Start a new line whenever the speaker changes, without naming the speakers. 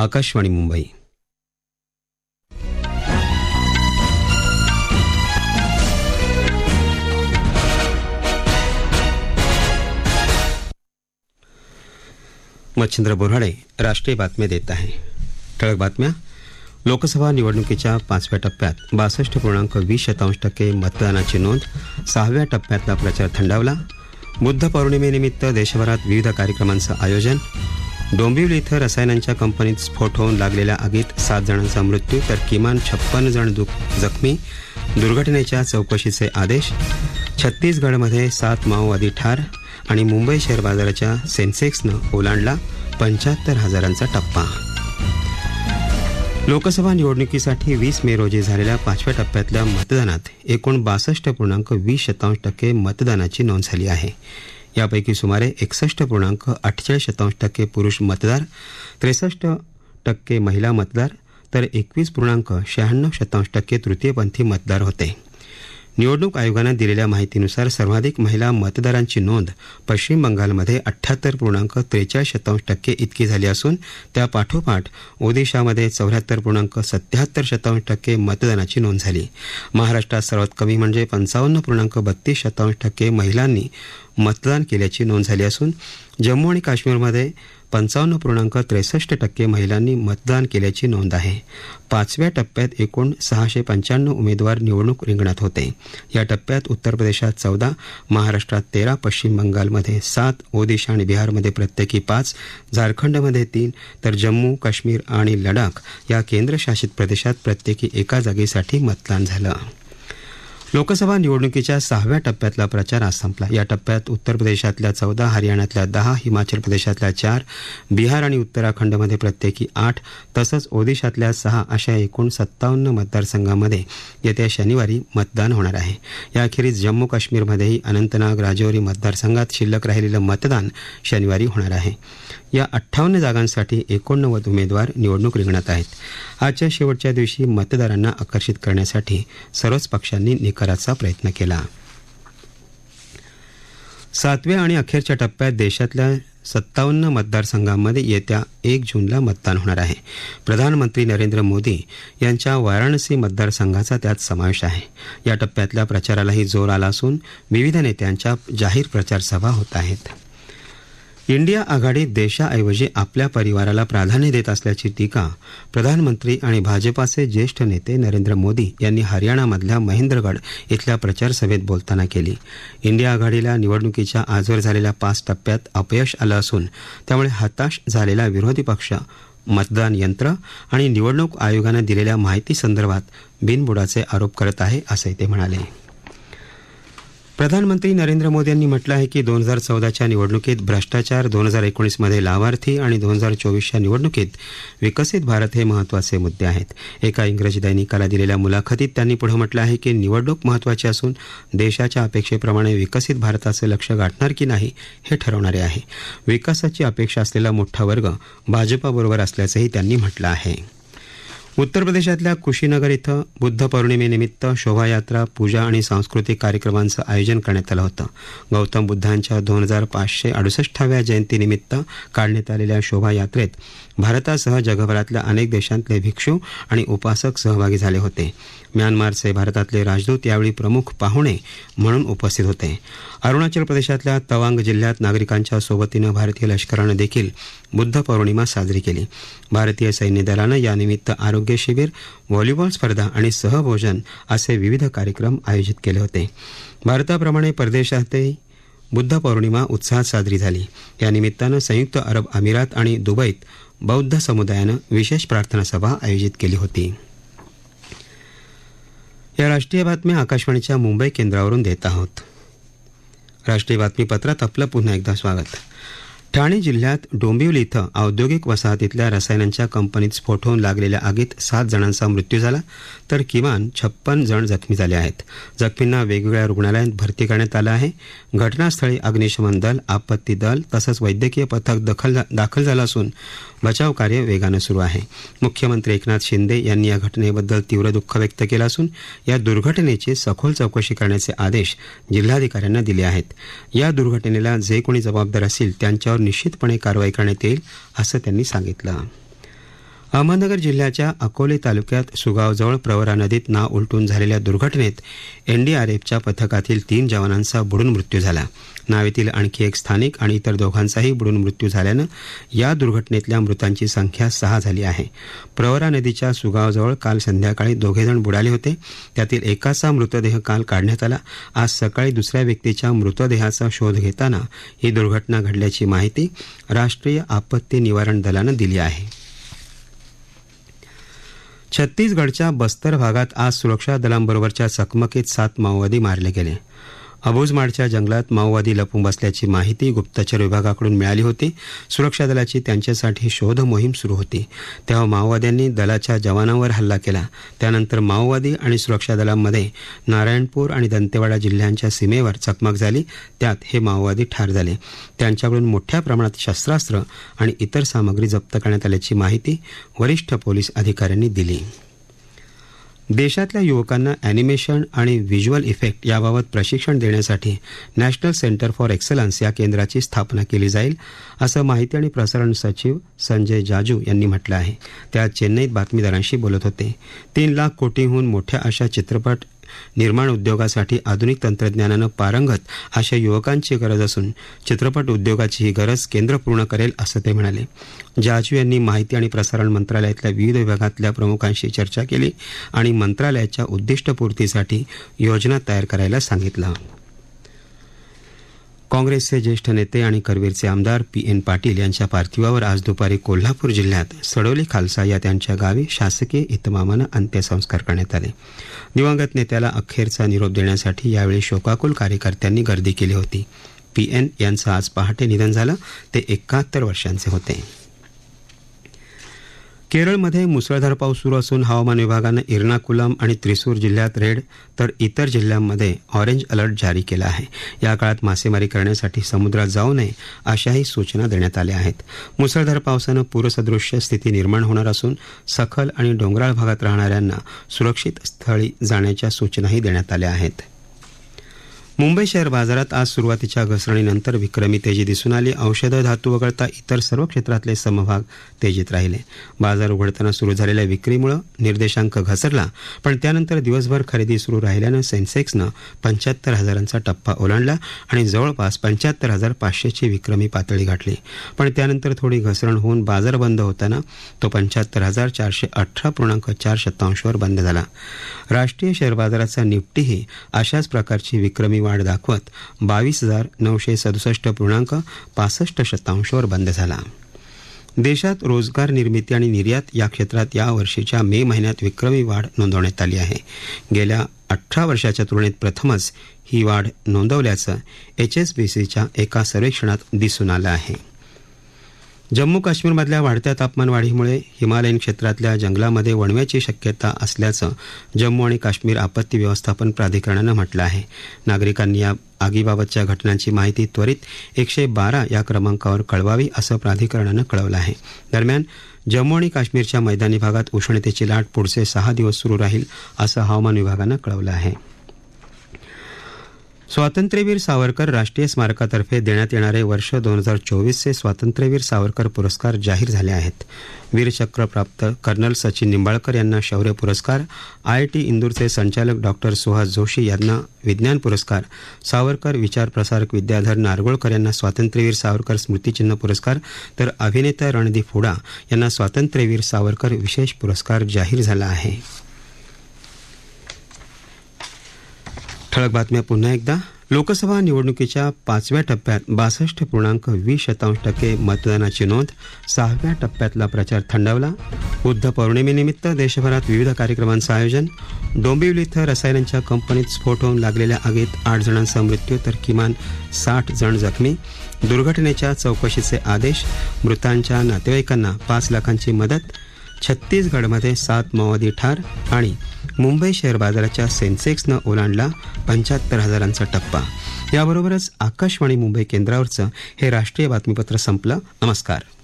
आकाशवाणी मुंबई मच्छिंद्र बोराडे राष्ट्रीय बातम्या देत आहे ठळक बातम्या लोकसभा निवडणुकीच्या पाचव्या टप्प्यात बासष्ट पूर्णांक वीस शतांश टक्के मतदानाची नोंद सहाव्या टप्प्यातला प्रचार थंडावला बुद्ध पौर्णिमेनिमित्त देशभरात विविध कार्यक्रमांचं आयोजन डोंबिवली इथं रसायनांच्या कंपनीत स्फोट होऊन लागलेल्या आगीत सात जणांचा मृत्यू तर किमान छप्पन जण जखमी दुर्घटनेच्या चौकशीचे आदेश छत्तीसगडमध्ये सात माओवादी ठार आणि मुंबई शेअर बाजाराच्या सेन्सेक्सनं ओलांडला पंच्याहत्तर हजारांचा टप्पा लोकसभा निवडणुकीसाठी वीस मे रोजी झालेल्या पाचव्या टप्प्यातल्या मतदानात एकूण बासष्ट पूर्णांक वीस शतांश टक्के मतदानाची नोंद झाली आहे यापैकी सुमारे एकसष्ट पूर्णांक अठ्ठेचाळीस शतांश टक्के पुरुष मतदार त्रेसष्ट टक्के महिला मतदार तर एकवीस पूर्णांक शहाण्णव शतांश टक्के तृतीयपंथी मतदार होते निवडणूक आयोगानं दिलेल्या माहितीनुसार सर्वाधिक महिला मतदारांची नोंद पश्चिम बंगालमध्ये अठ्ठ्याहत्तर पूर्णांक त्रेचाळीस शतांश टक्के इतकी झाली असून त्यापाठोपाठ ओदिशामध्ये चौऱ्याहत्तर पूर्णांक सत्याहत्तर शतांश टक्के मतदानाची नोंद झाली महाराष्ट्रात सर्वात कमी म्हणजे पंचावन्न पूर्णांक बत्तीस शतांश टक्के महिलांनी मतदान केल्याची नोंद झाली असून जम्मू आणि काश्मीरमध्ये पंचावन्न पूर्णांक त्रेसष्ट टक्के महिलांनी मतदान केल्याची नोंद आहे पाचव्या टप्प्यात एकूण सहाशे पंच्याण्णव उमेदवार निवडणूक रिंगणात होते या टप्प्यात उत्तर प्रदेशात चौदा महाराष्ट्रात तेरा पश्चिम बंगालमध्ये सात ओदिशा आणि बिहारमध्ये प्रत्येकी पाच झारखंडमध्ये तीन तर जम्मू काश्मीर आणि लडाख या केंद्रशासित प्रदेशात प्रत्येकी एका जागेसाठी मतदान झालं लोकसभा निवडणुकीच्या सहाव्या टप्प्यातला प्रचार आज संपला या टप्प्यात उत्तर प्रदेशातल्या चौदा हरियाणातल्या दहा हिमाचल प्रदेशातल्या चार बिहार आणि उत्तराखंडमध्ये प्रत्येकी आठ तसंच ओदिशातल्या सहा अशा एकूण सत्तावन्न मतदारसंघामध्ये येत्या शनिवारी मतदान होणार आहे याखेरीज जम्मू काश्मीरमध्येही अनंतनाग राजौरी मतदारसंघात शिल्लक राहिलेलं मतदान शनिवारी होणार आहे या अठ्ठावन्न जागांसाठी एकोणनव्वद उमेदवार निवडणूक रिंगणात आहेत आजच्या शेवटच्या दिवशी मतदारांना आकर्षित करण्यासाठी सर्वच पक्षांनी करायचा प्रयत्न केला सातव्या आणि अखेरच्या टप्प्यात देशातल्या सत्तावन्न मतदारसंघांमध्ये येत्या एक जूनला मतदान होणार आहे प्रधानमंत्री नरेंद्र मोदी यांच्या वाराणसी मतदारसंघाचा त्यात समावेश आहे या टप्प्यातल्या प्रचारालाही जोर आला असून विविध नेत्यांच्या जाहीर प्रचारसभा होत आहेत इंडिया आघाडी देशाऐवजी आपल्या परिवाराला प्राधान्य देत असल्याची टीका प्रधानमंत्री आणि भाजपाचे ज्येष्ठ नेते नरेंद्र मोदी यांनी हरियाणामधल्या महेंद्रगड इथल्या प्रचारसभेत बोलताना केली इंडिया आघाडीला निवडणुकीच्या आजवर झालेल्या पाच टप्प्यात अपयश आलं असून त्यामुळे हताश झालेला विरोधी पक्ष मतदान यंत्र आणि निवडणूक आयोगानं दिलेल्या माहिती संदर्भात बिनबुडाचे आरोप करत आहे असंही ते म्हणाले प्रधानमंत्री नरेंद्र मोदी यांनी म्हटलं आहे की दोन हजार चौदाच्या निवडणुकीत भ्रष्टाचार दोन हजार एकोणीसमध्ये लाभार्थी आणि दोन हजार चोवीसच्या निवडणुकीत विकसित भारत हे महत्त्वाचे मुद्दे आहेत एका इंग्रजी दैनिकाला दिलेल्या मुलाखतीत त्यांनी पुढे म्हटलं आहे की निवडणूक महत्त्वाची असून देशाच्या अपेक्षेप्रमाणे विकसित भारताचं लक्ष गाठणार की नाही हे ठरवणारे आहे विकासाची अपेक्षा असलेला मोठा वर्ग भाजपाबरोबर असल्याचंही त्यांनी म्हटलं आहे उत्तर प्रदेशातल्या कुशीनगर इथं बुद्ध पौर्णिमेनिमित्त शोभायात्रा पूजा आणि सांस्कृतिक कार्यक्रमांचं आयोजन करण्यात आलं होतं गौतम बुद्धांच्या दोन हजार पाचशे अडुसष्टाव्या जयंतीनिमित्त काढण्यात आलेल्या शोभायात्रेत भारतासह जगभरातल्या अनेक देशांतले भिक्षू आणि उपासक सहभागी झाले होते म्यानमारचे भारतातले राजदूत यावेळी प्रमुख पाहुणे म्हणून उपस्थित होते अरुणाचल प्रदेशातल्या तवांग जिल्ह्यात नागरिकांच्या सोबतीनं भारतीय लष्करानं देखील बुद्ध पौर्णिमा साजरी केली भारतीय सैन्य दलानं यानिमित्त आरोग्य शिबिर व्हॉलीबॉल स्पर्धा आणि सहभोजन असे विविध कार्यक्रम आयोजित केले होते भारताप्रमाणे परदेशातही बुद्ध पौर्णिमा उत्साहात साजरी झाली या निमित्तानं संयुक्त अरब अमिरात आणि दुबईत बौद्ध समुदायानं विशेष प्रार्थना सभा आयोजित केली होती या राष्ट्रीय बातम्या आकाशवाणीच्या मुंबई केंद्रावरून देत आहोत राष्ट्रीय बातमीपत्रात आपलं पुन्हा एकदा स्वागत ठाणे जिल्ह्यात डोंबिवली इथं औद्योगिक वसाहतीतल्या रसायनांच्या कंपनीत स्फोट होऊन लागलेल्या आगीत सात जणांचा मृत्यू झाला तर किमान छप्पन जण जखमी झाले आहेत जखमींना वेगवेगळ्या रुग्णालयात भरती करण्यात आलं आहे घटनास्थळी अग्निशमन दल आपत्ती दल तसंच वैद्यकीय पथक दखल दाखल झालं असून बचाव कार्य वेगानं सुरू आहे मुख्यमंत्री एकनाथ शिंदे यांनी या घटनेबद्दल तीव्र दुःख व्यक्त केलं असून या दुर्घटनेची सखोल चौकशी करण्याचे आदेश जिल्हाधिकाऱ्यांना दिले आहेत या दुर्घटनेला जे कोणी जबाबदार असतील त्यांच्यावर निश्चितपणे कारवाई करण्यात येईल असं त्यांनी सांगितलं अहमदनगर जिल्ह्याच्या अकोले तालुक्यात सुगावजवळ प्रवरा नदीत नाव उलटून झालेल्या दुर्घटनेत एनडीआरएफच्या पथकातील तीन जवानांचा बुडून मृत्यू झाला नावेतील आणखी एक स्थानिक आणि इतर दोघांचाही बुडून मृत्यू झाल्यानं या दुर्घटनेतल्या मृतांची संख्या सहा झाली आहे प्रवरा नदीच्या सुगावजवळ काल संध्याकाळी दोघेजण बुडाले होते त्यातील एकाचा मृतदेह काल काढण्यात आला आज सकाळी दुसऱ्या व्यक्तीच्या मृतदेहाचा शोध घेताना ही दुर्घटना घडल्याची माहिती राष्ट्रीय आपत्ती निवारण दलानं दिली आहे छत्तीसगडच्या बस्तर भागात आज सुरक्षा दलांबरोबरच्या चकमकीत सात माओवादी मारले गेले अबोजमाडच्या जंगलात माओवादी लपून बसल्याची माहिती गुप्तचर विभागाकडून मिळाली होती सुरक्षा दलाची त्यांच्यासाठी शोध मोहीम सुरू होती तेव्हा माओवाद्यांनी दलाच्या जवानांवर हल्ला केला त्यानंतर माओवादी आणि सुरक्षा दलांमध्ये नारायणपूर आणि दंतेवाडा जिल्ह्यांच्या सीमेवर चकमक झाली त्यात हे माओवादी ठार झाले त्यांच्याकडून मोठ्या प्रमाणात शस्त्रास्त्र आणि इतर सामग्री जप्त करण्यात आल्याची माहिती वरिष्ठ पोलीस अधिकाऱ्यांनी दिली देशातल्या युवकांना अॅनिमेशन आणि व्हिज्युअल इफेक्ट याबाबत प्रशिक्षण देण्यासाठी नॅशनल सेंटर फॉर एक्सलन्स या केंद्राची स्थापना केली जाईल असं माहिती आणि प्रसारण सचिव संजय जाजू यांनी म्हटलं आहे ते आज चेन्नईत बातमीदारांशी बोलत होते तीन लाख कोटीहून मोठ्या अशा चित्रपट निर्माण उद्योगासाठी आधुनिक तंत्रज्ञानानं पारंगत अशा युवकांची गरज असून चित्रपट उद्योगाची ही गरज केंद्र पूर्ण करेल असं ते म्हणाले जाजू यांनी माहिती आणि प्रसारण मंत्रालयातल्या विविध विभागातल्या प्रमुखांशी चर्चा केली आणि मंत्रालयाच्या उद्दिष्टपूर्तीसाठी योजना तयार करायला सांगितलं काँग्रेसचे ज्येष्ठ नेते आणि करवीरचे आमदार पी एन पाटील यांच्या पार्थिवावर आज दुपारी कोल्हापूर जिल्ह्यात सडोली खालसा या त्यांच्या गावी शासकीय इतमामानं अंत्यसंस्कार करण्यात आले दिवंगत नेत्याला अखेरचा निरोप देण्यासाठी यावेळी शोकाकुल कार्यकर्त्यांनी गर्दी केली होती पी एन यांचं आज पहाटे निधन झालं ते एकाहत्तर वर्षांचे होते केरळमध्ये मुसळधार पाऊस सुरू असून हवामान विभागानं इर्नाकुलम आणि त्रिसूर जिल्ह्यात रेड तर इतर जिल्ह्यांमध्ये ऑरेंज अलर्ट जारी केला आहे या काळात मासेमारी करण्यासाठी समुद्रात जाऊ नये अशाही सूचना देण्यात आल्या आहेत मुसळधार पावसानं पूरसदृश्य स्थिती निर्माण होणार असून सखल आणि डोंगराळ भागात राहणाऱ्यांना सुरक्षित स्थळी जाण्याच्या सूचनाही देण्यात आल्या आहेत मुंबई शेअर बाजारात आज सुरुवातीच्या घसरणीनंतर विक्रमी तेजी दिसून आली औषध धातू वगळता इतर सर्व क्षेत्रातले समभाग तेजीत राहिले बाजार उघडताना सुरू झालेल्या विक्रीमुळे निर्देशांक घसरला पण त्यानंतर दिवसभर खरेदी सुरू राहिल्यानं सेन्सेक्सनं पंच्याहत्तर हजारांचा टप्पा ओलांडला आणि जवळपास पंच्याहत्तर हजार पाचशेची विक्रमी पातळी गाठली पण त्यानंतर थोडी घसरण होऊन बाजार बंद होताना तो पंच्याहत्तर हजार चारशे अठरा पूर्णांक चार शतांशवर बंद झाला राष्ट्रीय शेअर बाजाराचा निफ्टीही अशाच प्रकारची विक्रमी वाढ दाखवत बावीस हजार नऊशे सदुसष्ट पूर्णांक पासष्ट शतांशवर बंद झाला देशात रोजगार निर्मिती आणि निर्यात या क्षेत्रात या वर्षीच्या मे महिन्यात विक्रमी वाढ नोंदवण्यात आली आहे गेल्या अठरा वर्षाच्या तुलनेत प्रथमच ही वाढ नोंदवल्याचं एचएसबीसीच्या एका सर्वेक्षणात दिसून आलं आहे जम्मू काश्मीरमधल्या वाढत्या तापमानवाढीमुळे हिमालयीन क्षेत्रातल्या जंगलामध्ये वणव्याची शक्यता असल्याचं जम्मू आणि काश्मीर आपत्ती व्यवस्थापन प्राधिकरणानं म्हटलं आहे नागरिकांनी या आगीबाबतच्या घटनांची माहिती त्वरित एकशे बारा या क्रमांकावर कळवावी असं प्राधिकरणानं कळवलं आहे दरम्यान जम्मू आणि काश्मीरच्या मैदानी भागात उष्णतेची लाट पुढचे सहा दिवस सुरू राहील असं हवामान विभागानं कळवलं आहे स्वातंत्र्यवीर सावरकर राष्ट्रीय स्मारकातर्फे देण्यात येणारे वर्ष दोन हजार चोवीसचे स्वातंत्र्यवीर सावरकर पुरस्कार जाहीर झाले आहेत वीरचक्र प्राप्त कर्नल सचिन निंबाळकर यांना शौर्य पुरस्कार टी इंदूरचे संचालक डॉक्टर सुहास जोशी यांना विज्ञान पुरस्कार सावरकर विचार प्रसारक विद्याधर नारगोळकर यांना स्वातंत्र्यवीर सावरकर स्मृतिचिन्ह पुरस्कार तर अभिनेता रणदीप हुडा यांना स्वातंत्र्यवीर सावरकर विशेष पुरस्कार जाहीर झाला आहे ठळक बातम्या पुन्हा एकदा लोकसभा निवडणुकीच्या पाचव्या टप्प्यात बासष्ट पूर्णांक वीस शतांश टक्के मतदानाची नोंद सहाव्या टप्प्यातला प्रचार थंडावला बुद्ध पौर्णिमेनिमित्त देशभरात विविध कार्यक्रमांचं आयोजन डोंबिवली इथं रसायनांच्या कंपनीत स्फोट होऊन लागलेल्या आगीत आठ जणांचा मृत्यू तर किमान साठ जण जखमी दुर्घटनेच्या चौकशीचे आदेश मृतांच्या नातेवाईकांना पाच लाखांची मदत छत्तीसगडमध्ये सात माओवादी ठार आणि मुंबई शेअर बाजाराच्या सेन्सेक्सनं ओलांडला पंच्याहत्तर हजारांचा टप्पा याबरोबरच आकाशवाणी मुंबई केंद्रावरचं हे राष्ट्रीय बातमीपत्र संपलं नमस्कार